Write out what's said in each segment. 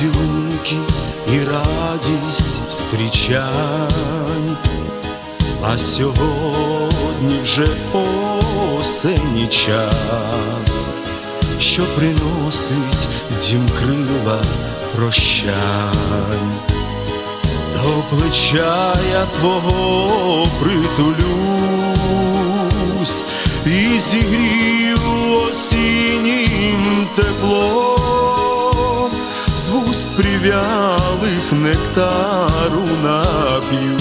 нас, і радість зустрічань, а сьогодні вже осені час, що приносить дім крила прощань. До плеча я твого притулюсь і зігрію прив'ялих нектару нап'юсь,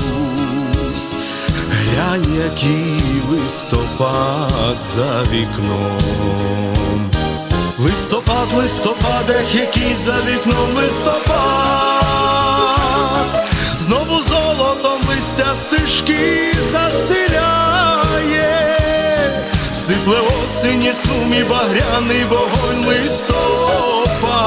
глянь, який листопад за вікном. Листопад, листопаде, який за вікном листопад, знову золотом листя стежки застеляє, сипле осені сумі багряний вогонь листопад,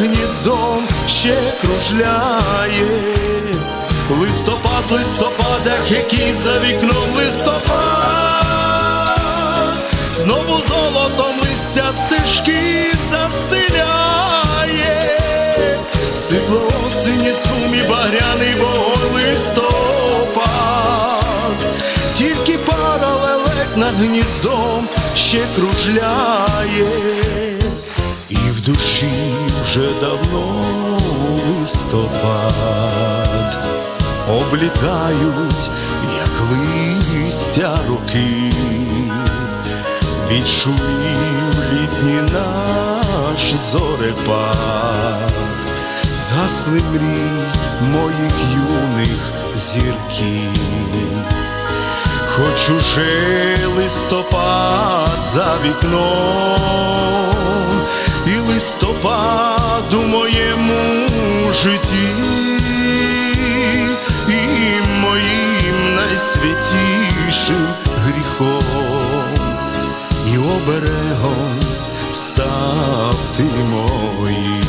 гніздом ще кружляє. Листопад, листопадах, який за вікном листопад, знову золотом листя стежки застеляє, сипло осені сумі багряний вогонь листопад, тільки пара лелек над гніздом ще кружляє, душі вже давно листопад. Облітають, як листя руки, відшумів літній наш зорепад, згасли мрій моїх юних зірків. Хоч уже листопад за вікном, листопад моєму житті, і моїм найсвятішим гріхом, і оберегом став ти моїм.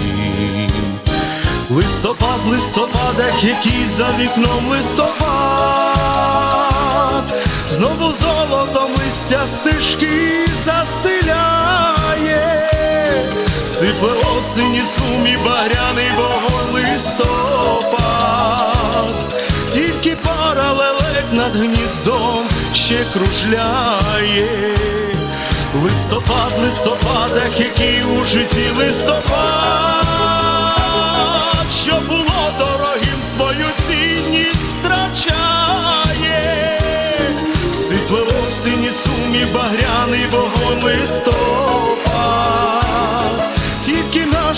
Листопад, листопадах, який за вікном листопад, знову золотом листя стежки застеляє, сипле осені сумі багряний вогонь листопад, тільки пара лелек над гніздом ще кружляє. Листопад, листопадах, який у житті листопад, що було дорогим, свою цінність втрачає, сипле осені сумі багряний вогонь листопад,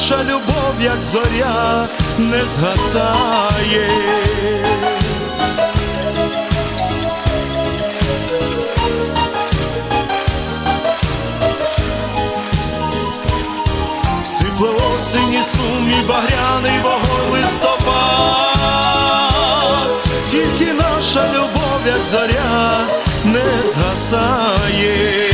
наша любов, як зоря, не згасає. Сипле осені сум і багряний вогонь листопад, тільки наша любов, як зоря, не згасає.